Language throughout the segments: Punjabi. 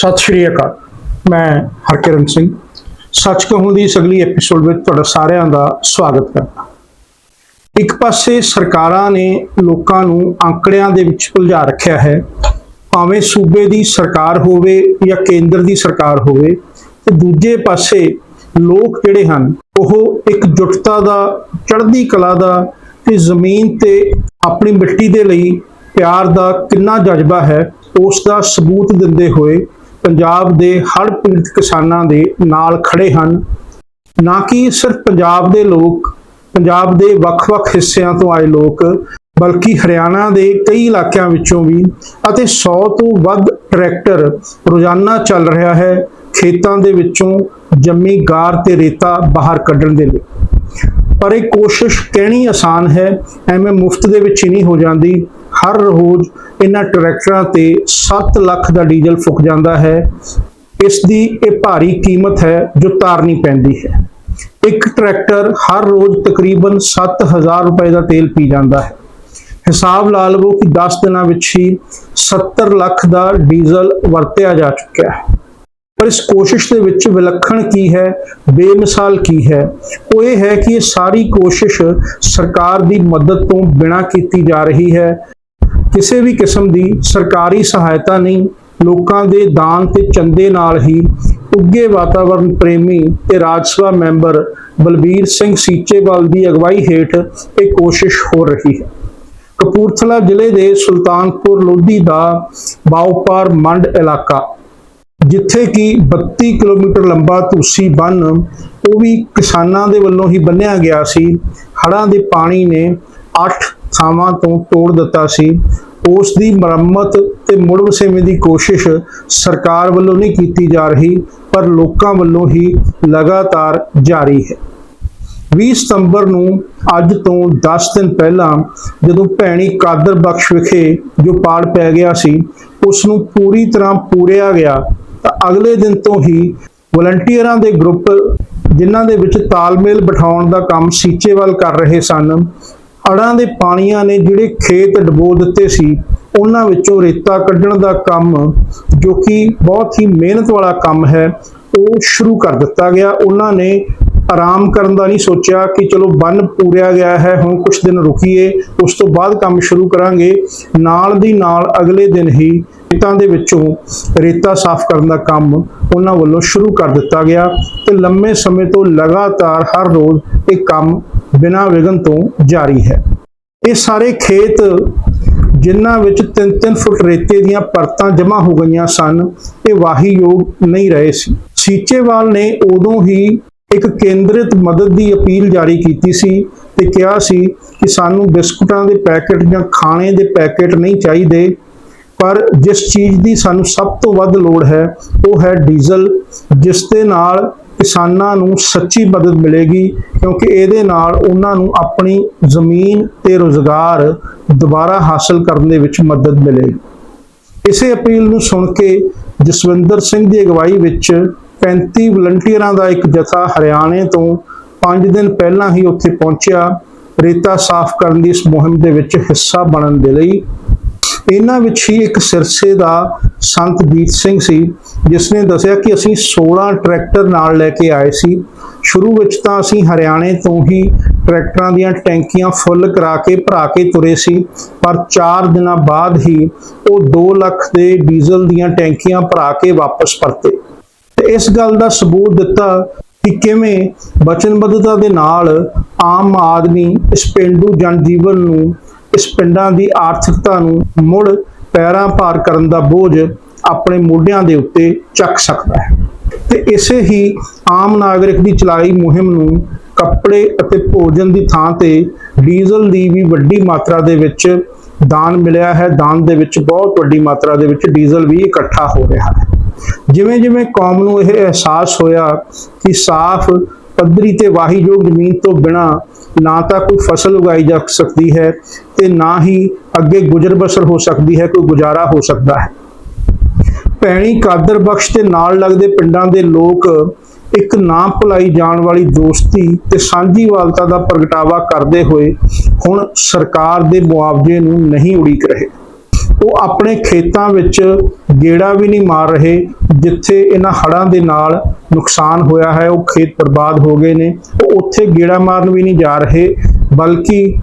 ਸਤਿ ਸ਼੍ਰੀ ਅਕਾਲ। ਮੈਂ ਹਰਕਿਰਨ ਸਿੰਘ। ਸੱਚ ਕਹੂੰ ਦੀ ਇਸ ਅਗਲੀ ਐਪੀਸੋਡ ਵਿੱਚ ਤੁਹਾਡਾ ਸਾਰਿਆਂ ਦਾ ਸਵਾਗਤ ਕਰਦਾ ਇੱਕ ਪਾਸੇ ਸਰਕਾਰਾਂ ਨੇ ਲੋਕਾਂ ਨੂੰ ਅੰਕੜਿਆਂ ਦੇ ਵਿੱਚ ਉਲਝਾ ਰੱਖਿਆ ਹੈ। ਭਾਵੇਂ ਸੂਬੇ ਦੀ ਸਰਕਾਰ ਹੋਵੇ ਜਾਂ ਕੇਂਦਰ ਦੀ ਸਰਕਾਰ ਹੋਵੇ, ਤੇ ਦੂਜੇ ਪਾਸੇ ਲੋਕ ਜਿਹੜੇ ਹਨ, ਉਹ ਇੱਕ ਜੁਟਤਾ ਦਾ, ਚੜ੍ਹਦੀ ਕਲਾ ਦਾ ਤੇ ਜ਼ਮੀਨ ਤੇ ਆਪਣੀ ਮਿੱਟੀ ਦੇ ਲਈ ਪਿਆਰ ਦਾ ਕਿੰਨਾ ਜਜ਼ਬਾ ਹੈ, ਉਸ ਦਾ ਸਬੂਤ ਦਿੰਦੇ ਹੋਏ ਪੰਜਾਬ ਦੇ ਹਰ ਪੀੜਤ ਕਿਸਾਨਾਂ ਦੇ ਨਾਲ ਖੜੇ ਹਨ। ਨਾ ਕਿ ਸਿਰਫ ਪੰਜਾਬ ਦੇ ਲੋਕ, ਪੰਜਾਬ ਦੇ ਵੱਖ-ਵੱਖ ਹਿੱਸਿਆਂ ਤੋਂ ਆਏ ਲੋਕ, ਬਲਕਿ ਹਰਿਆਣਾ ਦੇ ਕਈ ਇਲਾਕਿਆਂ ਵਿੱਚੋਂ ਵੀ ਅਤੇ 100 ਤੋਂ ਵੱਧ ਟਰੈਕਟਰ ਰੋਜ਼ਾਨਾ ਚੱਲ ਰਿਹਾ ਹੈ ਖੇਤਾਂ ਦੇ ਵਿੱਚੋਂ ਜੰਮੀ ਗਾਰ ਤੇ ਰੇਤਾ ਬਾਹਰ ਕੱਢਣ ਦੇ ਲਈ। ਪਰ ਇਹ ਕੋਸ਼ਿਸ਼ ਕਹਿਣੀ ਆਸਾਨ ਹੈ, ਐਵੇਂ ਮੁਫਤ ਦੇ ਵਿੱਚ ਹੀ ਨਹੀਂ ਹੋ ਜਾਂਦੀ। ਹਰ ਰੋਜ਼ ਇਹਨਾਂ ਟਰੈਕਟਰਾਂ ਤੇ 7 ਲੱਖ ਦਾ ਡੀਜ਼ਲ ਫੁੱਕ ਜਾਂਦਾ ਹੈ। ਇਸ ਦੀ ਇਹ ਭਾਰੀ ਕੀਮਤ ਹੈ ਜੋ ਤਾਰਨੀ ਪੈਂਦੀ ਹੈ। ਇੱਕ ਟਰੈਕਟਰ ਹਰ ਰੋਜ਼ ਤਕਰੀਬਨ 7000 ਰੁਪਏ ਦਾ ਤੇਲ ਪੀ ਜਾਂਦਾ ਹੈ। ਹਿਸਾਬ ਲਾ ਲਵੋ ਕਿ 10 ਦਿਨਾਂ ਵਿੱਚ ਹੀ 70 ਲੱਖ ਦਾ ਡੀਜ਼ਲ ਵਰਤਿਆ ਜਾ ਚੁੱਕਿਆ ਹੈ। ਪਰ ਇਸ ਕੋਸ਼ਿਸ਼ ਦੇ ਵਿੱਚ ਵਿਲੱਖਣ ਕੀ ਹੈ, ਬੇਮਿਸਾਲ ਕੀ ਹੈ? ਉਹ ਇਹ ਹੈ ਕਿ ਇਹ ਸਾਰੀ ਕੋਸ਼ਿਸ਼ ਸਰਕਾਰ ਦੀ ਮਦਦ ਤੋਂ ਬਿਨਾਂ ਕੀਤੀ ਜਾ ਰਹੀ ਹੈ। ਕਿਸੇ ਵੀ ਕਿਸਮ ਦੀ ਸਰਕਾਰੀ ਸਹਾਇਤਾ ਨਹੀਂ, ਲੋਕਾਂ ਦੇ ਦਾਨ ਤੇ ਚੰਦੇ ਨਾਲ ਹੀ ਉੱਗੇ ਵਾਤਾਵਰਣ ਪ੍ਰੇਮੀ ਤੇ ਰਾਜ ਸਭਾ ਮੈਂਬਰ ਬਲਬੀਰ ਸਿੰਘ ਸੀਚੇਵਾਲ ਦੀ ਅਗਵਾਈ ਹੇਠ ਇਹ ਕੋਸ਼ਿਸ਼ ਹੋ ਰਹੀ ਹੈ। ਕਪੂਰਥਲਾ ਜ਼ਿਲ੍ਹੇ ਦੇ ਸੁਲਤਾਨਪੁਰ ਲੋਧੀ ਦਾ ਬਾਉਪਾਰ ਮੰਡ ਇਲਾਕਾ, ਜਿੱਥੇ ਕਿ 32 ਕਿਲੋਮੀਟਰ ਲੰਬਾ ਤੁਸੀਂ ਬੰਨ ਉਹ ਵੀ ਕਿਸਾਨਾਂ ਦੇ ਵੱਲੋਂ ਹੀ ਬੰਨਿਆ ਗਿਆ ਸੀ। ਹੜ੍ਹਾਂ ਦੇ ਪਾਣੀ ਨੇ 8 ਥਾਵਾਂ ਤੋਂ ਤੋੜ ਦਿੱਤਾ ਸੀ। ਉਸ ਦੀ ਮੁਰੰਮਤ ਤੇ ਮੁੜ ਵਸੇਵੇਂ ਦੀ ਕੋਸ਼ਿਸ਼ ਸਰਕਾਰ ਵੱਲੋਂ ਨਹੀਂ ਕੀਤੀ ਜਾ ਰਹੀ, ਪਰ ਲੋਕਾਂ ਵੱਲੋਂ ਹੀ ਲਗਾਤਾਰ ਜਾਰੀ ਹੈ। 20 ਸਤੰਬਰ ਨੂੰ ਅੱਜ ਤੋਂ 10 ਦਿਨ ਪਹਿਲਾਂ ਜਦੋਂ ਭੈਣੀ ਕਾਦਰ ਬਖਸ਼ ਵਿਖੇ ਜੋ ਪਾੜ ਪੈ ਗਿਆ ਸੀ ਉਸ ਨੂੰ ਪੂਰੀ ਤਰ੍ਹਾਂ ਪੂਰਿਆ ਗਿਆ, ਤਾਂ ਅਗਲੇ ਦਿਨ ਤੋਂ ਹੀ ਵਲੰਟੀਅਰਾਂ ਦੇ ਗਰੁੱਪ, ਜਿਨ੍ਹਾਂ ਦੇ ਵਿੱਚ ਤਾਲਮੇਲ ਬਿਠਾਉਣ ਦਾ ਕੰਮ ਸੀਚੇਵਾਲ ਕਰ ਰਹੇ ਸਨ ਅੜਾਂ ਦੇ ਪਾਣੀਆਂ ਨੇ ਜਿਹੜੇ ਖੇਤ ਡਬੋ ਦਿੱਤੇ ਸੀ, ਉਹਨਾਂ ਵਿੱਚੋਂ ਰੇਤਾ ਕੱਢਣ ਦਾ ਕੰਮ ਜੋ ਕਿ ਬਹੁਤ ਹੀ ਮਿਹਨਤ ਵਾਲਾ ਕੰਮ ਹੈ, ਉਹ ਸ਼ੁਰੂ ਕਰ ਦਿੱਤਾ ਗਿਆ। ਉਹਨਾਂ ਨੇ ਆਰਾਮ ਕਰਨ ਦਾ ਨਹੀਂ ਸੋਚਿਆ ਕਿ ਚਲੋ ਬੰਨ ਪੂਰਿਆ ਗਿਆ ਹੈ, ਹੁਣ ਕੁਝ ਦਿਨ ਰੁਕੀਏ, ਉਸ ਤੋਂ ਬਾਅਦ ਕੰਮ ਸ਼ੁਰੂ ਕਰਾਂਗੇ। ਨਾਲ ਦੀ ਨਾਲ ਅਗਲੇ ਦਿਨ ਹੀ ਖੇਤਾਂ ਦੇ ਵਿੱਚੋਂ ਰੇਤਾ ਸਾਫ਼ ਕਰਨ ਦਾ ਕੰਮ ਉਹਨਾਂ ਵੱਲੋਂ ਸ਼ੁਰੂ ਕਰ ਦਿੱਤਾ ਗਿਆ ਤੇ ਲੰਮੇ ਸਮੇਂ ਤੋਂ ਲਗਾਤਾਰ ਹਰ ਰੋਜ਼ ਇਹ ਕੰਮ ਬਿਨਾਂ ਵਿਘਨ ਤੋਂ ਜਾਰੀ ਹੈ। ਇਹ ਸਾਰੇ ਖੇਤ ਜਿਨ੍ਹਾਂ ਵਿੱਚ 3-3 ਫੁੱਟ ਰੇਤੇ ਦੀਆਂ ਪਰਤਾਂ ਜਮ੍ਹਾਂ ਹੋ ਗਈਆਂ ਸਨ, ਇਹ ਵਾਹੀਯੋਗ ਨਹੀਂ ਰਹੇ ਸੀ। ਸੀਚੇਵਾਲ ਨੇ ਉਦੋਂ ਹੀ ਇੱਕ ਕੇਂਦਰਿਤ ਮਦਦ ਦੀ ਅਪੀਲ ਜਾਰੀ ਕੀਤੀ ਸੀ ਤੇ ਕਿਹਾ ਸੀ ਕਿ ਸਾਨੂੰ ਬਿਸਕੁਟਾਂ ਦੇ ਪੈਕੇਟ ਜਾਂ ਖਾਣੇ ਦੇ ਪੈਕੇਟ ਨਹੀਂ ਚਾਹੀਦੇ, ਪਰ ਜਿਸ ਚੀਜ਼ ਦੀ ਸਾਨੂੰ ਸਭ ਤੋਂ ਵੱਧ ਲੋੜ ਹੈ, ਉਹ ਹੈ ਡੀਜ਼ਲ, ਜਿਸ ਦੇ ਨਾਲ ਕਿਸਾਨਾਂ ਨੂੰ ਸੱਚੀ ਮਦਦ ਮਿਲੇਗੀ, ਕਿਉਂਕਿ ਇਹਦੇ ਨਾਲ ਉਹਨਾਂ ਨੂੰ ਆਪਣੀ ਜ਼ਮੀਨ ਤੇ ਰੋਜ਼ਗਾਰ ਦੁਬਾਰਾ ਹਾਸਲ ਕਰਨ ਦੇ ਵਿੱਚ ਮਦਦ ਮਿਲੇਗੀ। ਇਸੇ ਅਪੀਲ ਨੂੰ ਸੁਣ ਕੇ ਜਸਵਿੰਦਰ ਸਿੰਘ ਦੀ ਅਗਵਾਈ ਵਿੱਚ 35 ਵਲੰਟੀਅਰਾਂ ਦਾ ਇੱਕ ਜਥਾ ਹਰਿਆਣੇ ਤੋਂ 5 ਦਿਨ ਪਹਿਲਾਂ ਹੀ ਉੱਥੇ ਪਹੁੰਚਿਆ। ਰੇਤਾ ਸਾਫ਼ ਕਰਨ ਦੀ ਇਸ ਮੁਹਿੰਮ ਦੇ ਵਿੱਚ ਹਿੱਸਾ ਬਣਨ ਦੇ ਲਈ ਇਹਨਾਂ ਵਿੱਚ ਹੀ ਇੱਕ ਸਿਰਸੇ ਦਾ ਸੰਤ ਬੀਤ ਸਿੰਘ ਸੀ ਜਿਸ ਨੇ ਦੱਸਿਆ ਕਿ ਅਸੀਂ 16 ਟਰੈਕਟਰ ਨਾਲ ਲੈ ਕੇ ਆਏ ਸੀ। ਸ਼ੁਰੂ ਵਿੱਚ ਤਾਂ ਅਸੀਂ ਹਰਿਆਣੇ ਤੋਂ ਹੀ ਟਰੈਕਟਰਾਂ ਦੀਆਂ ਟੈਂਕੀਆਂ ਫੁੱਲ ਕਰਾ ਕੇ, ਭਰਾ ਕੇ ਤੁਰੇ ਸੀ, ਪਰ 4 ਦਿਨਾਂ ਬਾਅਦ ਹੀ ਉਹ 2 ਲੱਖ ਦੇ ਡੀਜ਼ਲ ਦੀਆਂ ਟੈਂਕੀਆਂ ਭਰਾ ਕੇ ਵਾਪਸ ਪਰਤੇ। ਤੇ ਇਸ ਗੱਲ ਦਾ ਸਬੂਤ ਦਿੱਤਾ ਕਿ ਕਿਵੇਂ ਵਚਨਬੱਧਤਾ ਦੇ ਨਾਲ ਆਮ ਆਦਮੀ ਇਸ ਪਿੰਡੂ ਜਨਜੀਵਨ ਨੂੰ ਇਸ ਪਿੰਡਾਂ ਦੀ ਆਰਥਿਕਤਾ ਨੂੰ ਮੁੜ ਪੈਰਾਂ ਭਾਰ ਕਰਨ ਦਾ ਬੋਝ ਆਪਣੇ ਮੋਢਿਆਂ ਦੇ ਉੱਤੇ ਚੱਕ ਸਕਦਾ ਹੈ। ਤੇ ਇਸੇ ਹੀ ਆਮ ਨਾਗਰਿਕ ਦੀ ਚਲਾਈ ਮੁਹਿੰਮ ਨੂੰ ਕੱਪੜੇ ਅਤੇ ਭੋਜਨ ਦੀ ਥਾਂ ਤੇ ਡੀਜ਼ਲ ਦੀ ਵੀ ਵੱਡੀ ਮਾਤਰਾ ਦੇ ਵਿੱਚ ਦਾਨ ਮਿਲਿਆ ਹੈ। ਦਾਨ ਦੇ ਵਿੱਚ ਬਹੁਤ ਵੱਡੀ ਮਾਤਰਾ ਦੇ ਵਿੱਚ ਡੀਜ਼ਲ ਵੀ ਇਕੱਠਾ ਹੋ ਰਿਹਾ ਹੈ। ਜਿਵੇਂ ਜਿਵੇਂ ਕੌਮ ਨੂੰ ਇਹ ਅਹਿਸਾਸ ਹੋਇਆ ਕਿ ਸਾਫ਼ ਪੱਧਰੀ ਤੇ ਵਾਹੀਯੋਗ ਜ਼ਮੀਨ ਤੋਂ ਬਿਨਾ ਨਾ ਤਾਂ ਕੋਈ ਫਸਲ ਉਗਾਈ ਜਾ ਸਕਦੀ ਹੈ ਤੇ ਨਾ ਹੀ ਅੱਗੇ ਗੁਜ਼ਰ ਬਸਰ ਹੋ ਸਕਦੀ ਹੈ, ਕੋਈ ਗੁਜ਼ਾਰਾ ਹੋ ਸਕਦਾ ਹੈ। ਪੈਣੀ ਕਾਦਰ ਬਖਸ਼ ਦੇ ਨਾਲ ਲੱਗਦੇ ਪਿੰਡਾਂ ਦੇ ਲੋਕ ਇੱਕ ਨਾ ਭੁਲਾਈ ਜਾਣ ਵਾਲੀ ਦੋਸਤੀ ਤੇ ਸਾਂਝੀਵਾਲਤਾ ਦਾ ਪ੍ਰਗਟਾਵਾ ਕਰਦੇ ਹੋਏ ਹੁਣ ਸਰਕਾਰ ਦੇ ਮੁਆਵਜ਼ੇ ਨੂੰ ਨਹੀਂ ਉਡੀਕ ਰਹੇ। ਉਹ ਆਪਣੇ ਖੇਤਾਂ ਵਿੱਚ ਗੇੜਾ ਵੀ ਨਹੀਂ ਮਾਰ ਰਹੇ, ਜਿੱਥੇ ਇਹਨਾਂ ਹੜ੍ਹਾਂ ਦੇ ਨਾਲ ਨੁਕਸਾਨ ਹੋਇਆ ਹੈ, ਉਹ ਖੇਤ ਬਰਬਾਦ ਹੋ ਗਏ ਨੇ। ਉਹ ਉੱਥੇ ਗੇੜਾ ਮਾਰਨ ਵੀ ਨਹੀਂ ਜਾ ਰਹੇ, ਬਲਕਿ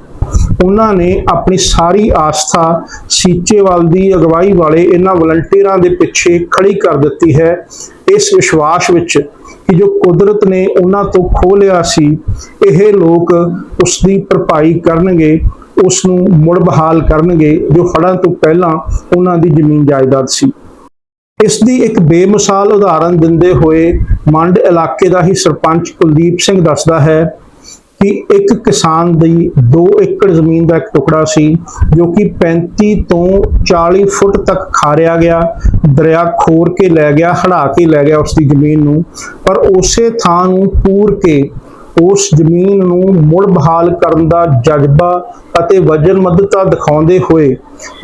ਉਹਨਾਂ ਨੇ ਆਪਣੀ ਸਾਰੀ ਆਸਥਾ ਸੀਚੇਵਾਲ ਦੀ ਅਗਵਾਈ ਵਾਲੇ ਇਹਨਾਂ ਵਲੰਟੀਅਰਾਂ ਦੇ ਪਿੱਛੇ ਖੜੀ ਕਰ ਦਿੱਤੀ ਹੈ। ਇਸ ਵਿਸ਼ਵਾਸ ਵਿੱਚ ਕਿ ਜੋ ਕੁਦਰਤ ਨੇ ਉਹਨਾਂ ਤੋਂ ਖੋਹ ਲਿਆ ਸੀ, ਇਹ ਲੋਕ ਉਸ ਦੀ ਭਰਪਾਈ ਕਰਨਗੇ। ਉਸ ਨੂੰ ਮੁੜ ਬਹਾਲ ਕਰਨਗੇ ਜੋ ਹੜ੍ਹਾਂ ਤੋਂ ਪਹਿਲਾਂ ਉਹਨਾਂ ਦੀ ਜ਼ਮੀਨ ਜਾਇਦਾਦ ਸੀ। ਇਸ ਦੀ ਇੱਕ ਬੇਮਿਸਾਲ ਉਦਾਹਰਨ ਦਿੰਦੇ ਹੋਏ ਮੰਡ ਇਲਾਕੇ ਦਾ ਹੀ ਸਰਪੰਚ ਕੁਲਦੀਪ ਸਿੰਘ ਦੱਸਦਾ ਹੈ ਕਿ ਇੱਕ ਕਿਸਾਨ ਦੀ 2 ਏਕੜ ਜ਼ਮੀਨ ਦਾ ਇੱਕ ਟੁਕੜਾ ਸੀ, ਜੋ ਕਿ 35 ਤੋਂ 40 ਫੁੱਟ ਤੱਕ ਖਾਰਿਆ ਗਿਆ, ਦਰਿਆ ਖੋਰ ਕੇ ਲੈ ਗਿਆ ਹੜਾ ਕੇ ਲੈ ਗਿਆ ਉਸ ਦੀ ਜ਼ਮੀਨ ਨੂੰ, ਪਰ ਉਸੇ ਥਾਂ ਨੂੰ ਪੂਰ ਕੇ ਉਸ ਜ਼ਮੀਨ ਨੂੰ ਮੁੜ ਬਹਾਲ ਕਰਨ ਦਾ ਜਜ਼ਬਾ ਅਤੇ ਵਜਨਬੱਧਤਾ ਦਿਖਾਉਂਦੇ ਹੋਏ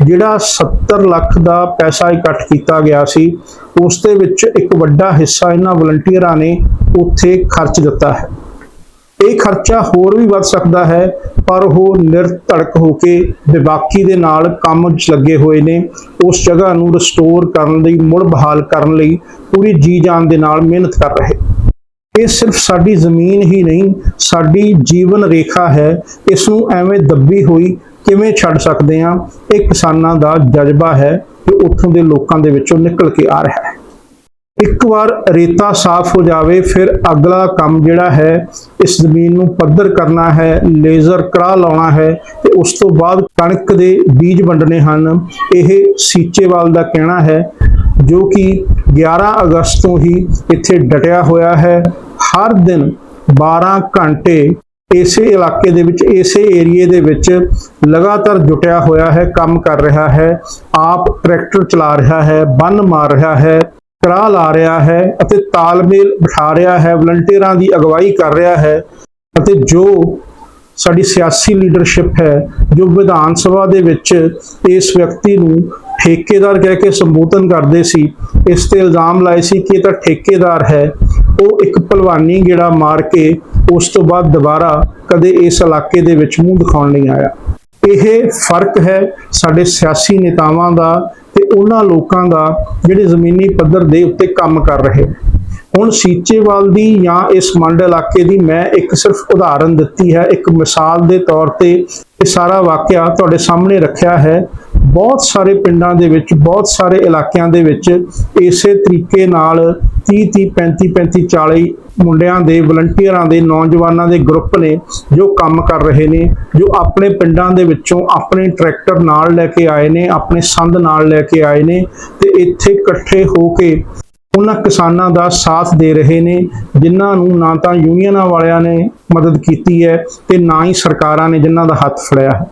ਜਿਹੜਾ 70 ਲੱਖ ਦਾ ਪੈਸਾ ਇਕੱਠ ਕੀਤਾ ਗਿਆ ਸੀ, ਉਸ ਦੇ ਵਿੱਚ ਇੱਕ ਵੱਡਾ ਹਿੱਸਾ ਇਹਨਾਂ ਵਲੰਟੀਅਰਾਂ ਨੇ ਉੱਥੇ ਖਰਚ ਦਿੱਤਾ ਹੈ। ਇਹ ਖਰਚਾ ਹੋਰ ਵੀ ਵੱਧ ਸਕਦਾ ਹੈ, ਪਰ ਉਹ ਨਿਰਧੜਕ ਹੋ ਕੇ ਵਿਵਾਕੀ ਦੇ ਨਾਲ ਕੰਮ 'ਚ ਲੱਗੇ ਹੋਏ ਨੇ। ਉਸ ਜਗ੍ਹਾ ਨੂੰ ਰਿਸਟੋਰ ਕਰਨ ਲਈ, ਮੁੜ ਬਹਾਲ ਕਰਨ ਲਈ ਪੂਰੀ ਜੀ ਜਾਨ ਦੇ ਨਾਲ ਮਿਹਨਤ ਕਰ ਰਹੇ। ਇਹ ਸਿਰਫ ਸਾਡੀ ਜ਼ਮੀਨ ਹੀ ਨਹੀਂ, ਸਾਡੀ ਜੀਵਨ ਰੇਖਾ ਹੈ। ਇਸ ਨੂੰ ਐਵੇਂ ਦੱਬੀ ਹੋਈ ਕਿਵੇਂ ਛੱਡ ਸਕਦੇ ਹਾਂ? ਇਹ ਕਿਸਾਨਾਂ ਦਾ ਜਜ਼ਬਾ ਹੈ ਕਿ ਉੱਥੋਂ ਦੇ ਲੋਕਾਂ ਦੇ ਵਿੱਚੋਂ ਨਿਕਲ ਕੇ ਆ ਰਿਹਾ ਹੈ। ਇੱਕ ਵਾਰ ਰੇਤਾ ਸਾਫ਼ ਹੋ ਜਾਵੇ, ਫਿਰ ਅਗਲਾ ਕੰਮ ਜਿਹੜਾ ਹੈ, ਇਸ ਜ਼ਮੀਨ ਨੂੰ ਪੱਧਰ ਕਰਨਾ ਹੈ, ਲੇਜ਼ਰ ਕਰਾ ਲਾਉਣਾ ਹੈ ਤੇ ਉਸ ਤੋਂ ਬਾਅਦ ਕਣਕ ਦੇ ਬੀਜ ਵੰਡਣੇ ਹਨ। ਇਹ ਸੀਚੇਵਾਲ ਦਾ ਕਹਿਣਾ ਹੈ ਜੋ ਕਿ 11 ਅਗਸਤ ਤੋਂ ਹੀ ਇੱਥੇ ਡਟਿਆ ਹੋਇਆ ਹੈ। ਹਰ ਦਿਨ 12 ਘੰਟੇ ਇਸੇ ਇਲਾਕੇ ਦੇ ਵਿੱਚ, ਇਸੇ ਏਰੀਏ ਦੇ ਵਿੱਚ ਲਗਾਤਾਰ ਜੁਟਿਆ ਹੋਇਆ ਹੈ, ਕੰਮ ਕਰ ਰਿਹਾ ਹੈ। ਆਪ ਟਰੈਕਟਰ ਚਲਾ ਰਿਹਾ ਹੈ, ਬੰਨ ਮਾਰ ਰਿਹਾ ਹੈ ਕਰਾ ਲਾ ਰਿਹਾ ਹੈ ਅਤੇ ਤਾਲਮੇਲ ਬਿਠਾ ਰਿਹਾ ਹੈ, ਵਲੰਟੀਅਰਾਂ ਦੀ ਅਗਵਾਈ ਕਰ ਰਿਹਾ ਹੈ ਅਤੇ ਜੋ ਸਾਡੀ ਸਿਆਸੀ ਲੀਡਰਸ਼ਿਪ ਹੈ, ਜੋ ਵਿਧਾਨ ਸਭਾ ਦੇ ਵਿੱਚ ਇਸ ਵਿਅਕਤੀ ਨੂੰ ਠੇਕੇਦਾਰ ਕਹਿ ਕੇ ਸੰਬੋਧਨ ਕਰਦੇ ਸੀ, ਇਸ ਤੇ ਇਲਜ਼ਾਮ ਲਾਏ ਸੀ ਕਿ ਇਹ ਤਾਂ ਠੇਕੇਦਾਰ ਹੈ। ਉਹ ਇੱਕ ਭਲਵਾਨੀ ਗੇੜਾ ਮਾਰ ਕੇ ਉਸ ਤੋਂ ਬਾਅਦ ਦੁਬਾਰਾ ਕਦੇ ਇਸ ਇਲਾਕੇ ਦੇ ਵਿੱਚ ਮੂੰਹ ਦਿਖਾਉਣ ਨਹੀਂ ਆਇਆ। ਇਹ ਫ਼ਰਕ ਹੈ ਸਾਡੇ ਸਿਆਸੀ ਨੇਤਾਵਾਂ ਦਾ ਤੇ ਉਹਨਾਂ ਲੋਕਾਂ ਦਾ ਜਿਹੜੇ ਜ਼ਮੀਨੀ ਪੱਧਰ ਦੇ ਉੱਤੇ ਕੰਮ ਕਰ ਰਹੇ ਹੁਣ ਸੀਚੇਵਾਲ ਦੀ ਜਾਂ ਇਸ ਮੰਡ ਇਲਾਕੇ ਦੀ ਮੈਂ ਇੱਕ ਸਿਰਫ ਉਦਾਹਰਨ ਦਿੱਤੀ ਹੈ, ਇੱਕ ਮਿਸਾਲ ਦੇ ਤੌਰ ਤੇ ਇਹ ਸਾਰਾ ਵਾਕਿਆ ਤੁਹਾਡੇ ਸਾਹਮਣੇ ਰੱਖਿਆ ਹੈ। ਬਹੁਤ ਸਾਰੇ ਪਿੰਡਾਂ ਦੇ ਵਿੱਚ, ਬਹੁਤ ਸਾਰੇ ਇਲਾਕਿਆਂ ਦੇ ਵਿੱਚ ਇਸੇ ਤਰੀਕੇ ਨਾਲ 30 30 35 35 40 ਮੁੰਡਿਆਂ ਦੇ ਵਲੰਟੀਅਰਾਂ ਦੇ, ਨੌਜਵਾਨਾਂ ਦੇ ਗਰੁੱਪ ਨੇ ਜੋ ਕੰਮ ਕਰ ਰਹੇ ਨੇ, ਜੋ ਆਪਣੇ ਪਿੰਡਾਂ ਦੇ ਵਿੱਚੋਂ ਆਪਣੇ ਟਰੈਕਟਰ ਨਾਲ ਲੈ ਕੇ ਆਏ ਨੇ, ਆਪਣੇ ਸੰਦ ਨਾਲ ਲੈ ਕੇ ਆਏ ਨੇ ਤੇ ਇੱਥੇ ਇਕੱਠੇ ਹੋ ਕੇ ਉਹਨਾਂ ਕਿਸਾਨਾਂ ਦਾ ਸਾਥ ਦੇ ਰਹੇ ਨੇ, ਜਿਨ੍ਹਾਂ ਨੂੰ ਨਾ ਤਾਂ ਯੂਨੀਅਨਾਂ ਵਾਲਿਆਂ ਨੇ ਮਦਦ ਕੀਤੀ ਹੈ ਤੇ ਨਾ ਹੀ ਸਰਕਾਰਾਂ ਨੇ ਜਿਨ੍ਹਾਂ ਦਾ ਹੱਥ ਫੜਿਆ ਹੈ।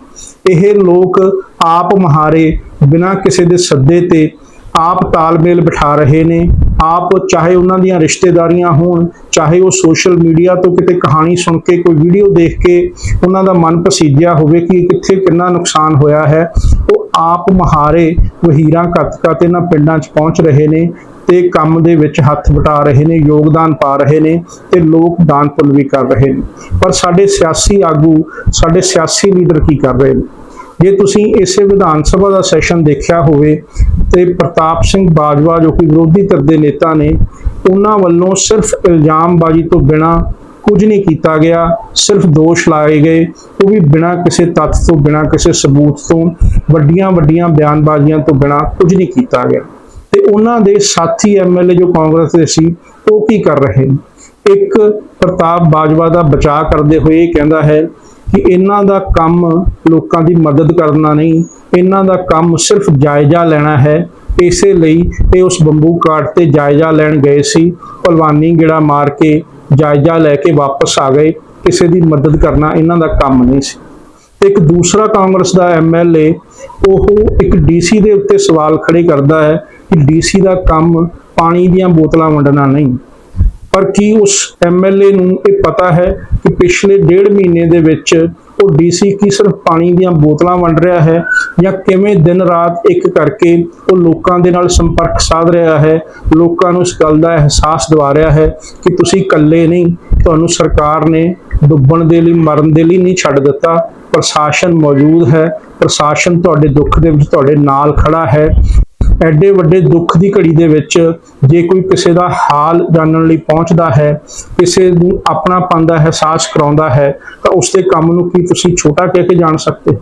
ਇਹ ਲੋਕ ਆਪ ਮਹਾਰੇ ਬਿਨਾਂ ਕਿਸੇ ਦੇ ਸੱਦੇ ਤੇ ਆਪ ਤਾਲਮੇਲ ਬਿਠਾ ਰਹੇ ਨੇ। ਆਪ ਚਾਹੇ ਉਹਨਾਂ ਦੀਆਂ ਰਿਸ਼ਤੇਦਾਰੀਆਂ ਹੋਣ, ਚਾਹੇ ਉਹ ਸੋਸ਼ਲ ਮੀਡੀਆ ਤੋਂ ਕਿਤੇ ਕਹਾਣੀ ਸੁਣ ਕੇ, ਕੋਈ ਵੀਡੀਓ ਦੇਖ ਕੇ ਉਹਨਾਂ ਦਾ ਮਨ ਪਸੀਜਿਆ ਹੋਵੇ ਕਿ ਕਿੱਥੇ ਕਿੰਨਾ ਨੁਕਸਾਨ ਹੋਇਆ ਹੈ। ਉਹ ਆਪ ਮਹਾਰੇ ਵਹੀਰਾਂ ਕੱਤਕਾ ਤੇ ਇਹਨਾਂ ਪਿੰਡਾਂ 'ਚ ਪਹੁੰਚ ਰਹੇ ਨੇ। ਤੇ ਕੰਮ ਦੇ ਵਿੱਚ ਹੱਥ ਵਟਾ ਰਹੇ ਨੇ, ਯੋਗਦਾਨ ਪਾ ਰਹੇ ਨੇ ਤੇ ਲੋਕ ਦਾਨ ਪੁੰਨ ਵੀ ਕਰ ਰਹੇ ਨੇ। ਪਰ ਸਾਡੇ ਸਿਆਸੀ ਆਗੂ, ਸਾਡੇ ਸਿਆਸੀ ਲੀਡਰ ਕੀ ਕਰ ਰਹੇ ਨੇ? ਜੇ ਤੁਸੀਂ ਇਸੇ ਵਿਧਾਨ ਸਭਾ ਦਾ ਸੈਸ਼ਨ ਦੇਖਿਆ ਹੋਵੇ ਤੇ ਪ੍ਰਤਾਪ ਸਿੰਘ ਬਾਜਵਾ ਜੋ ਕਿ ਵਿਰੋਧੀ ਧਿਰ ਦੇ ਨੇਤਾ ਨੇ, ਉਹਨਾਂ ਵੱਲੋਂ ਸਿਰਫ ਇਲਜ਼ਾਮਬਾਜ਼ੀ ਤੋਂ ਬਿਨਾ ਕੁਝ ਨਹੀਂ ਕੀਤਾ ਗਿਆ, ਸਿਰਫ ਦੋਸ਼ ਲਾਏ ਗਏ। ਉਹ ਵੀ ਬਿਨਾਂ ਕਿਸੇ ਤੱਥ ਤੋਂ, ਬਿਨਾਂ ਕਿਸੇ ਸਬੂਤ ਤੋਂ ਵੱਡੀਆਂ ਵੱਡੀਆਂ ਬਿਆਨਬਾਜ਼ੀਆਂ ਤੋਂ ਬਿਨਾਂ ਕੁਝ ਨਹੀਂ ਕੀਤਾ ਗਿਆ। ਤੇ ਉਹਨਾਂ ਦੇ ਸਾਥੀ ਐਮਐਲਏ ਜੋ ਕਾਂਗਰਸ ਦੇ ਸੀ, ਉਹ ਕੀ ਕਰ ਰਹੇ ਨੇ? ਇੱਕ, ਪ੍ਰਤਾਪ ਬਾਜਵਾ ਦਾ ਬਚਾਅ ਕਰਦੇ ਹੋਏ ਇਹ ਕਹਿੰਦਾ ਹੈ ਕਿ ਇਹਨਾਂ ਦਾ ਕੰਮ ਲੋਕਾਂ ਦੀ ਮਦਦ ਕਰਨਾ ਨਹੀਂ, ਇਹਨਾਂ ਦਾ ਕੰਮ ਸਿਰਫ ਜਾਇਜ਼ਾ ਲੈਣਾ ਹੈ। ਇਸੇ ਲਈ ਇਹ ਉਸ ਬੰਬੂ ਕਾਟ ਤੇ ਜਾਇਜ਼ਾ ਲੈਣ ਗਏ ਸੀ। ਭਲਵਾਨੀ ਗਿੜਾ ਮਾਰ ਕੇ ਜਾਇਜ਼ਾ ਲੈ ਕੇ ਵਾਪਸ ਆ ਗਏ। ਕਿਸੇ ਦੀ ਮਦਦ ਕਰਨਾ ਇਹਨਾਂ ਦਾ ਕੰਮ ਨਹੀਂ ਸੀ। ਤੇ ਇੱਕ ਦੂਸਰਾ ਕਾਂਗਰਸ ਦਾ ਐਮਐਲਏ ਉਹ ਇੱਕ ਡੀਸੀ ਦੇ ਉੱਤੇ ਸਵਾਲ ਖੜੇ ਕਰਦਾ ਹੈ ਕਿ ਡੀਸੀ ਦਾ ਕੰਮ ਪਾਣੀ ਦੀਆਂ ਬੋਤਲਾਂ ਵੰਡਣਾ ਨਹੀਂ। ਪਰ ਕੀ ਉਸ ਐਮਐਲਏ ਨੂੰ ਇਹ ਪਤਾ ਹੈ ਕਿ ਪਿਛਲੇ ਡੇਢ ਮਹੀਨੇ ਦੇ ਵਿੱਚ ਉਹ ਡੀਸੀ ਕੀ ਸਿਰਫ ਪਾਣੀ ਦੀਆਂ ਬੋਤਲਾਂ ਵੰਡ ਰਿਹਾ ਹੈ ਜਾਂ ਕਿਵੇਂ ਦਿਨ ਰਾਤ ਇੱਕ ਕਰਕੇ ਉਹ ਲੋਕਾਂ ਦੇ ਨਾਲ ਸੰਪਰਕ ਸਾਧ ਰਿਹਾ ਹੈ, ਲੋਕਾਂ ਨੂੰ ਇਸ ਗੱਲ ਦਾ ਅਹਿਸਾਸ ਦਿਵਾ ਰਿਹਾ ਹੈ ਕਿ ਤੁਸੀਂ ਇਕੱਲੇ ਨਹੀਂ, ਤੁਹਾਨੂੰ ਸਰਕਾਰ ਨੇ ਡੁੱਬਣ ਦੇ ਲਈ, ਮਰਨ ਦੇ ਲਈ ਨਹੀਂ ਛੱਡ ਦਿੱਤਾ। ਪ੍ਰਸ਼ਾਸਨ ਮੌਜੂਦ ਹੈ, ਪ੍ਰਸ਼ਾਸਨ ਤੁਹਾਡੇ ਦੁੱਖ ਦੇ ਵਿੱਚ ਤੁਹਾਡੇ ਨਾਲ ਖੜਾ ਹੈ। ਐਡੇ ਵੱਡੇ ਦੁੱਖ ਦੀ ਘੜੀ ਦੇ ਵਿੱਚ ਜੇ ਕੋਈ ਕਿਸੇ ਦਾ ਹਾਲ ਜਾਣਨ ਲਈ ਪਹੁੰਚਦਾ ਹੈ, ਕਿਸੇ ਨੂੰ ਆਪਣਾ ਦਾ ਅਹਿਸਾਸ ਕਰਾਉਂਦਾ ਹੈ, ਤਾਂ ਉਸ ਦੇ ਕੰਮ ਨੂੰ ਕੀ ਤੁਸੀਂ ਛੋਟਾ ਕਹਿ ਕੇ ਜਾਣ ਸਕਦੇ?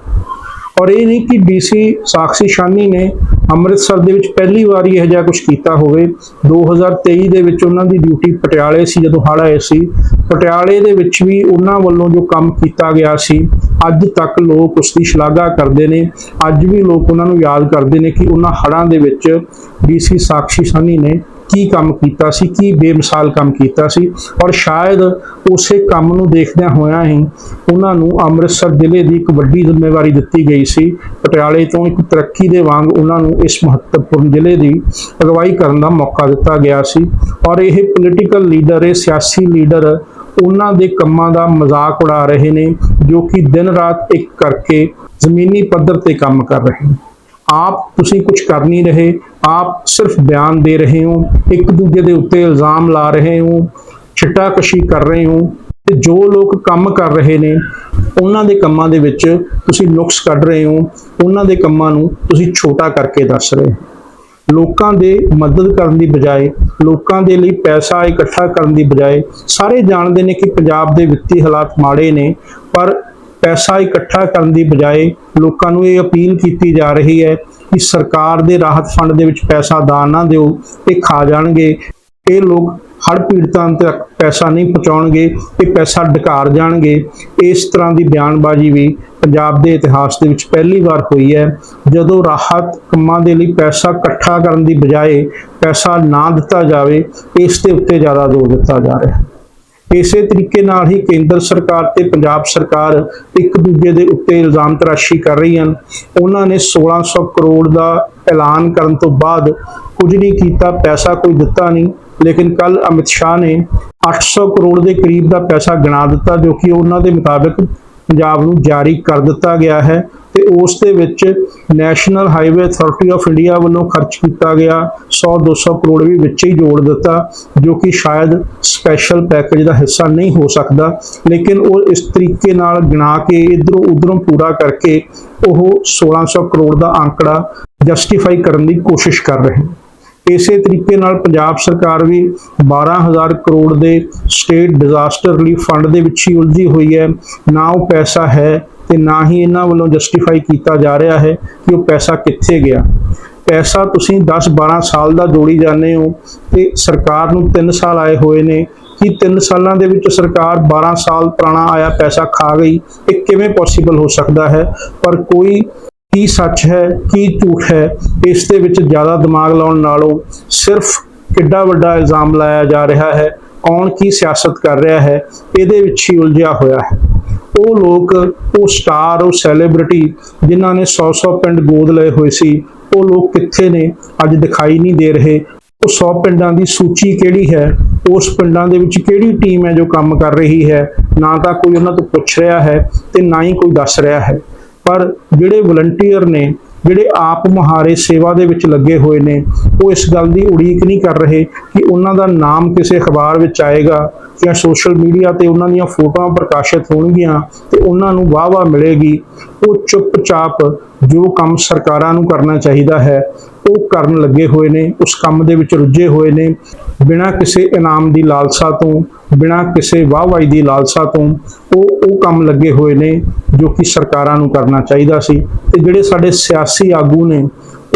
ਔਰ ਇਹ ਨਹੀਂ ਕਿ ਡੀਸੀ ਸਾਕਸ਼ੀ ਸ਼ਾਨੀ ਨੇ ਅੰਮ੍ਰਿਤਸਰ ਦੇ ਵਿੱਚ ਪਹਿਲੀ ਵਾਰੀ ਇਹ ਜਿਹਾ ਕੁਝ ਕੀਤਾ ਹੋਵੇ। 2023 ਦੇ ਵਿੱਚ ਉਹਨਾਂ ਦੀ ਡਿਊਟੀ ਪਟਿਆਲੇ ਸੀ, ਜਦੋਂ ਹੜ੍ਹ ਆਏ ਸੀ। ਪਟਿਆਲੇ ਦੇ ਵਿੱਚ ਵੀ ਉਹਨਾਂ ਵੱਲੋਂ ਜੋ ਕੰਮ ਕੀਤਾ ਗਿਆ ਸੀ, ਅੱਜ ਤੱਕ ਲੋਕ ਉਸ ਦੀ ਸ਼ਲਾਘਾ ਕਰਦੇ ਨੇ। ਅੱਜ ਵੀ ਲੋਕ ਉਹਨਾਂ ਨੂੰ ਯਾਦ ਕਰਦੇ ਨੇ ਕਿ ਉਹਨਾਂ ਹੜ੍ਹਾਂ ਦੇ ਵਿੱਚ ਡੀਸੀ ਸਾਕਸ਼ੀ ਸਾਨੀ ਨੇ ਕੀ ਕੰਮ ਕੀਤਾ ਸੀ, ਕੀ ਬੇਮਿਸਾਲ ਕੰਮ ਕੀਤਾ ਸੀ ਔਰ ਸ਼ਾਇਦ ਉਸੇ ਕੰਮ ਨੂੰ ਦੇਖਦਿਆਂ ਹੋਇਆਂ ਹੀ ਉਹਨਾਂ ਨੂੰ ਅੰਮ੍ਰਿਤਸਰ ਜ਼ਿਲ੍ਹੇ ਦੀ ਇੱਕ ਵੱਡੀ ਜ਼ਿੰਮੇਵਾਰੀ ਦਿੱਤੀ ਗਈ ਸੀ। ਪਟਿਆਲੇ ਤੋਂ ਇੱਕ ਤਰੱਕੀ ਦੇ ਵਾਂਗ ਉਹਨਾਂ ਨੂੰ ਇਸ ਮਹੱਤਵਪੂਰਨ ਜ਼ਿਲ੍ਹੇ ਦੀ ਅਗਵਾਈ ਕਰਨ ਦਾ ਮੌਕਾ ਦਿੱਤਾ ਗਿਆ ਸੀ ਔਰ ਇਹ ਪੋਲੀਟੀਕਲ ਲੀਡਰ ਇਹ ਸਿਆਸੀ ਲੀਡਰ ਉਹਨਾਂ ਦੇ ਕੰਮਾਂ ਦਾ ਮਜ਼ਾਕ ਉਡਾ ਰਹੇ ਨੇ ਜੋ ਕਿ ਦਿਨ ਰਾਤ ਇੱਕ ਕਰਕੇ ਜ਼ਮੀਨੀ ਪੱਧਰ ਤੇ ਕੰਮ ਕਰ ਰਹੇ ਨੇ। ਆਪ ਤੁਸੀਂ ਕੁਝ ਕਰ ਨਹੀਂ ਰਹੇ, ਆਪ ਸਿਰਫ ਬਿਆਨ ਦੇ ਰਹੇ ਹੋ, ਇੱਕ ਦੂਜੇ ਦੇ ਉੱਤੇ ਇਲਜ਼ਾਮ ਲਾ ਰਹੇ ਹੋ, ਛਿੱਟਾਕਸ਼ੀ ਕਰ ਰਹੇ ਹੋ, ਤੇ ਜੋ ਲੋਕ ਕੰਮ ਕਰ ਰਹੇ ਨੇ, ਉਹਨਾਂ ਦੇ ਕੰਮਾਂ ਦੇ ਵਿੱਚ ਤੁਸੀਂ ਨੁਕਸ ਕੱਢ ਰਹੇ ਹੋ, ਉਹਨਾਂ ਦੇ ਕੰਮਾਂ ਨੂੰ ਤੁਸੀਂ ਛੋਟਾ ਕਰਕੇ ਦੱਸ ਰਹੇ ਹੋ। ਲੋਕਾਂ ਦੇ ਮਦਦ ਕਰਨ ਦੀ ਬਜਾਏ, ਲੋਕਾਂ ਦੇ ਲਈ ਪੈਸਾ ਇਕੱਠਾ ਕਰਨ ਦੀ ਬਜਾਏ, ਸਾਰੇ ਜਾਣਦੇ ਨੇ ਕਿ ਪੰਜਾਬ ਦੇ ਵਿੱਤੀ ਹਾਲਾਤ ਮਾੜੇ ਨੇ, ਪਰ ਪੈਸਾ ਇਕੱਠਾ ਕਰਨ ਦੀ ਬਜਾਏ ਲੋਕਾਂ ਨੂੰ ਇਹ ਅਪੀਲ ਕੀਤੀ ਜਾ ਰਹੀ ਹੈ ਕਿ ਸਰਕਾਰ ਦੇ ਰਾਹਤ ਫੰਡ ਦੇ ਵਿੱਚ ਪੈਸਾ ਦਾਨ ਨਾ ਦਿਓ, ਇਹ ਖਾ ਜਾਣਗੇ। ਇਹ ਲੋਕ ਹੜ ਪੀੜਤਾਂ ਤੱਕ ਪੈਸਾ ਨਹੀਂ ਪਹੁੰਚਾਉਣਗੇ ਇਹ ਪੈਸਾ ਡਕਾਰ ਜਾਣਗੇ। ਇਸ ਤਰ੍ਹਾਂ ਦੀ ਬਿਆਨਬਾਜ਼ੀ ਵੀ ਪੰਜਾਬ ਦੇ ਇਤਿਹਾਸ ਦੇ ਵਿੱਚ ਪਹਿਲੀ ਵਾਰ ਹੋਈ ਹੈ। ਜਦੋਂ ਰਾਹਤ ਕੰਮਾਂ ਦੇ ਲਈ ਪੈਸਾ ਇਕੱਠਾ ਕਰਨ ਦੀ ਬਜਾਏ ਪੈਸਾ ਨਾ ਦਿੱਤਾ ਜਾਵੇ, ਇਸ ਦੇ ਉੱਤੇ ਜ਼ਿਆਦਾ ਜ਼ੋਰ ਦਿੱਤਾ ਜਾ ਰਿਹਾ ਹੈ। ਇਸੇ ਤਰੀਕੇ ਨਾਲ ਹੀ ਕੇਂਦਰ ਸਰਕਾਰ ਤੇ ਪੰਜਾਬ ਸਰਕਾਰ ਇੱਕ ਦੂਜੇ ਦੇ ਉੱਤੇ ਇਲਜ਼ਾਮ ਤਰਾਸ਼ੀ ਕਰ ਰਹੀ ਹਨ। ਉਹਨਾਂ ਨੇ 1600 ਕਰੋੜ ਦਾ ਐਲਾਨ ਕਰਨ ਤੋਂ ਬਾਅਦ ਕੁਝ ਨਹੀਂ ਕੀਤਾ, ਪੈਸਾ ਕੋਈ ਦਿੱਤਾ ਨਹੀਂ। ਲੇਕਿਨ ਕੱਲ ਅਮਿਤ ਸ਼ਾਹ ਨੇ 800 ਕਰੋੜ ਦੇ ਕਰੀਬ ਦਾ ਪੈਸਾ ਗਿਣਾ ਦਿੱਤਾ, ਜੋ ਕਿ ਉਹਨਾਂ ਦੇ ਮੁਤਾਬਕ ਪੰਜਾਬ ਨੂੰ ਜਾਰੀ ਕਰ ਦਿੱਤਾ ਗਿਆ ਹੈ। ਤੇ ਉਸ ਦੇ ਵਿੱਚ national highway authority of India ਵੱਲੋਂ ਖਰਚ ਕੀਤਾ ਗਿਆ 100 200 ਕਰੋੜ ਵੀ ਵਿੱਚ ਹੀ ਜੋੜ ਦਿੱਤਾ, ਜੋ ਕਿ ਸ਼ਾਇਦ ਸਪੈਸ਼ਲ ਪੈਕੇਜ ਦਾ ਹਿੱਸਾ ਨਹੀਂ ਹੋ ਸਕਦਾ। ਲੇਕਿਨ ਉਹ ਇਸ ਤਰੀਕੇ ਨਾਲ ਗਿਣਾ ਕੇ ਇਧਰੋਂ ਉਧਰੋਂ ਪੂਰਾ ਕਰਕੇ ਉਹ 1600 ਕਰੋੜ ਦਾ ਅੰਕੜਾ ਜਸਟੀਫਾਈ ਕਰਨ ਦੀ ਕੋਸ਼ਿਸ਼ ਕਰ ਰਹੇ ਹਨ ਇਸੇ ਤਰੀਕੇ ਨਾਲ ਪੰਜਾਬ ਸਰਕਾਰ ਵੀ 12000 ਕਰੋੜ ਦੇ ਸਟੇਟ ਡਿਜ਼ਾਸਟਰ ਰਿਲੀਫ ਫੰਡ ਦੇ ਵਿੱਚ ਹੀ ਉਲਝੀ ਹੋਈ ਹੈ। ਨਾ ਉਹ ਪੈਸਾ ਹੈ ਤੇ ਨਾ ਹੀ ਇਹਨਾਂ ਵੱਲੋਂ ਜਸਟੀਫਾਈ ਕੀਤਾ ਜਾ ਰਿਹਾ ਹੈ ਕਿ ਉਹ ਪੈਸਾ ਕਿੱਥੇ ਗਿਆ। ਪੈਸਾ ਤੁਸੀਂ 10-12 ਸਾਲ ਦਾ ਜੋੜੀ ਜਾਂਦੇ ਹੋ ਤੇ ਸਰਕਾਰ ਨੂੰ 3 ਸਾਲ ਆਏ ਹੋਏ ਨੇ, ਕਿ 3 ਸਾਲਾਂ ਦੇ ਵਿੱਚ ਸਰਕਾਰ 12 ਸਾਲ ਪੁਰਾਣਾ ਆਇਆ ਪੈਸਾ ਖਾ ਗਈ, ਇਹ ਕਿਵੇਂ ਪੋਸੀਬਲ ਹੋ ਸਕਦਾ ਹੈ? ਪਰ ਕੋਈ ਕੀ ਸੱਚ ਹੈ, ਕੀ ਝੂਠ ਹੈ, ਇਸ ਦੇ ਵਿੱਚ ਜ਼ਿਆਦਾ ਦਿਮਾਗ ਲਾਉਣ ਨਾਲੋਂ ਸਿਰਫ ਕਿੱਡਾ ਵੱਡਾ ਇਲਜ਼ਾਮ ਲਾਇਆ ਜਾ ਰਿਹਾ ਹੈ। ਕੌਣ ਕੀ ਸਿਆਸਤ ਕਰ ਰਿਹਾ ਹੈ, ਇਹਦੇ ਵਿੱਚ ਹੀ ਉਲਝਿਆ ਹੋਇਆ ਹੈ। ਉਹ ਲੋਕ, ਉਹ ਸਟਾਰ, ਉਹ ਸੈਲੀਬ੍ਰਿਟੀ ਜਿਨ੍ਹਾਂ ਨੇ 100-100 ਪਿੰਡ ਗੋਦ ਲਏ ਹੋਏ ਸੀ, ਉਹ ਲੋਕ ਕਿੱਥੇ ਨੇ, ਅੱਜ ਦਿਖਾਈ ਨਹੀਂ ਦੇ ਰਹੇ। ਉਹ 100 ਪਿੰਡਾਂ ਦੀ ਸੂਚੀ ਕਿਹੜੀ ਹੈ, ਉਸ ਪਿੰਡਾਂ ਦੇ ਵਿੱਚ ਕਿਹੜੀ ਟੀਮ ਹੈ ਜੋ ਕੰਮ ਕਰ ਰਹੀ ਹੈ? ਨਾ ਤਾਂ ਕੋਈ ਉਹਨਾਂ ਤੋਂ ਪੁੱਛ ਰਿਹਾ ਹੈ ਤੇ ਨਾ ਹੀ ਕੋਈ ਦੱਸ ਰਿਹਾ ਹੈ। ਪਰ ਜਿਹੜੇ ਵਲੰਟੀਅਰ ਨੇ ਜਿਹੜੇ ਆਪ ਮੁਹਾਰੇ ਸੇਵਾ ਦੇ ਵਿੱਚ ਲੱਗੇ ਹੋਏ ਨੇ, ਉਹ ਇਸ ਗੱਲ ਦੀ ਉਡੀਕ ਨਹੀਂ ਕਰ ਰਹੇ ਕਿ ਉਹਨਾਂ ਦਾ ਨਾਮ ਕਿਸੇ ਅਖਬਾਰ ਵਿੱਚ ਆਏਗਾ ਜਾਂ ਸੋਸ਼ਲ ਮੀਡੀਆ ਤੇ ਉਹਨਾਂ ਦੀਆਂ ਫੋਟੋਆਂ ਪ੍ਰਕਾਸ਼ਿਤ ਹੋਣਗੀਆਂ ਤੇ ਉਹਨਾਂ ਨੂੰ ਵਾਹ-ਵਾਹ ਮਿਲੇਗੀ। ਉਹ ਚੁੱਪਚਾਪ ਜੋ ਕੰਮ ਸਰਕਾਰਾਂ ਨੂੰ ਕਰਨਾ ਚਾਹੀਦਾ ਹੈ, ਉਹ ਕਰਨ ਲੱਗੇ ਹੋਏ ਨੇ, ਉਸ ਕੰਮ ਦੇ ਵਿੱਚ ਰੁੱਝੇ ਹੋਏ ਨੇ। ਬਿਨਾਂ ਕਿਸੇ ਇਨਾਮ ਦੀ ਲਾਲਸਾ ਤੋਂ ਬਿਨਾਂ ਕਿਸੇ ਵਾਹਵਾਈ ਦੀ ਲਾਲਸਾ ਤੋਂ ਉਹ ਉਹ ਕੰਮ ਲੱਗੇ ਹੋਏ ਨੇ ਜੋ ਕਿ ਸਰਕਾਰਾਂ ਨੂੰ ਕਰਨਾ ਚਾਹੀਦਾ ਸੀ। ਤੇ ਜਿਹੜੇ ਸਾਡੇ ਸਿਆਸੀ ਆਗੂ ਨੇ,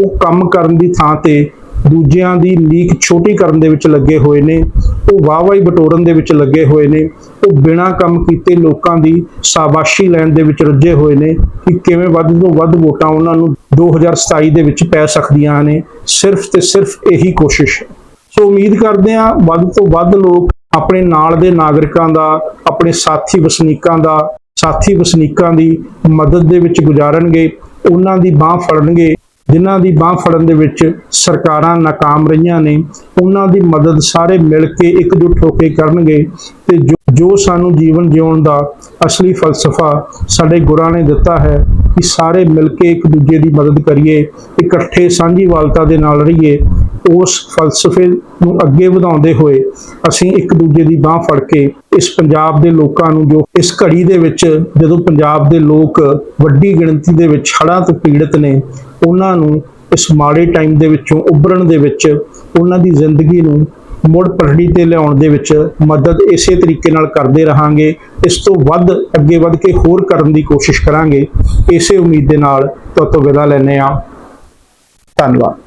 ਉਹ ਕੰਮ ਕਰਨ ਦੀ ਥਾਂ ਤੇ ਦੂਜਿਆਂ ਦੀ ਲੀਕ ਛੋਟੀ ਕਰਨ ਦੇ ਵਿੱਚ ਲੱਗੇ ਹੋਏ ਨੇ, ਉਹ ਵਾਹਵਾਈ ਬਟੋਰਨ ਦੇ ਵਿੱਚ ਲੱਗੇ ਹੋਏ ਨੇ, ਉਹ ਬਿਨਾਂ ਕੰਮ ਕੀਤੇ ਲੋਕਾਂ ਦੀ ਸ਼ਾਬਾਸ਼ੀ ਲੈਣ ਦੇ ਵਿੱਚ ਰੁੱਝੇ ਹੋਏ ਨੇ ਕਿ ਕਿਵੇਂ ਵੱਧ ਤੋਂ ਵੱਧ ਵੋਟਾਂ ਉਹਨਾਂ ਨੂੰ 2027 ਦੇ ਵਿੱਚ ਪੈ ਸਕਦੀਆਂ ਨੇ। ਸਿਰਫ ਤੇ ਸਿਰਫ ਇਹੀ ਕੋਸ਼ਿਸ਼ ਹੈ। ਸੋ ਉਮੀਦ ਕਰਦੇ ਹਾਂ ਵੱਧ ਤੋਂ ਵੱਧ ਲੋਕ ਆਪਣੇ ਨਾਲ ਦੇ ਨਾਗਰਿਕਾਂ ਦਾ, ਆਪਣੇ ਸਾਥੀ ਵਸਨੀਕਾਂ ਦਾ, ਸਾਥੀ ਵਸਨੀਕਾਂ ਦੀ ਮਦਦ ਦੇ ਵਿੱਚ ਗੁਜ਼ਾਰਨਗੇ, ਉਹਨਾਂ ਦੀ ਬਾਹ ਫੜਨਗੇ, ਜਿਨ੍ਹਾਂ ਦੀ ਬਾਹ ਫੜਨ ਦੇ ਵਿੱਚ ਸਰਕਾਰਾਂ ਨਾਕਾਮ ਰਹੀਆਂ ਨੇ, ਉਹਨਾਂ ਦੀ ਮਦਦ ਸਾਰੇ ਮਿਲ ਕੇ ਇਕਜੁੱਟ ਹੋ ਕੇ ਕਰਨਗੇ ਤੇ ਜੋ ਜੋ ਸਾਨੂੰ ਜੀਵਨ ਜਿਉਣ ਦਾ ਅਸਲੀ ਫਲਸਫਾ ਸਾਡੇ ਗੁਰਾਂ ਨੇ ਦਿੱਤਾ ਹੈ, ਕਿ ਸਾਰੇ ਮਿਲ ਕੇ ਇੱਕ ਦੂਜੇ ਦੀ ਮਦਦ ਕਰੀਏ, ਇਕੱਠੇ ਸਾਂਝੀਵਾਲਤਾ ਦੇ ਨਾਲ ਰਹੀਏ ਉਸ ਫਲਸਫੇ ਨੂੰ ਅੱਗੇ ਵਧਾਉਂਦੇ ਹੋਏ ਅਸੀਂ ਇੱਕ ਦੂਜੇ ਦੀ ਬਾਹ ਫੜ ਕੇ ਇਸ ਪੰਜਾਬ ਦੇ ਲੋਕਾਂ ਨੂੰ ਜੋ ਇਸ ਘੜੀ ਦੇ ਵਿੱਚ ਜਦੋਂ ਪੰਜਾਬ ਦੇ ਲੋਕ ਵੱਡੀ ਗਿਣਤੀ ਦੇ ਵਿੱਚ ਹੜ੍ਹਾਂ ਤੋਂ ਪੀੜਤ ਨੇ, ਉਹਨਾਂ ਨੂੰ ਇਸ ਮਾੜੇ ਟਾਈਮ ਦੇ ਵਿੱਚੋਂ ਉੱਭਰਨ ਦੇ ਵਿੱਚ ਉਹਨਾਂ ਦੀ ਜ਼ਿੰਦਗੀ ਨੂੰ ਮੁੜ ਪਟੜੀ ਤੇ ਲਿਆਉਣ ਦੇ ਵਿੱਚ ਮਦਦ ਇਸੇ ਤਰੀਕੇ ਨਾਲ ਕਰਦੇ ਰਹਾਂਗੇ, ਇਸ ਤੋਂ ਵੱਧ ਅੱਗੇ ਵੱਧ ਕੇ ਹੋਰ ਕਰਨ ਦੀ ਕੋਸ਼ਿਸ਼ ਕਰਾਂਗੇ। ਇਸੇ ਉਮੀਦ ਦੇ ਨਾਲ ਤੁਹਾਡੇ ਵਿਦਾ ਲੈਂਦੇ ਹਾਂ। ਧੰਨਵਾਦ।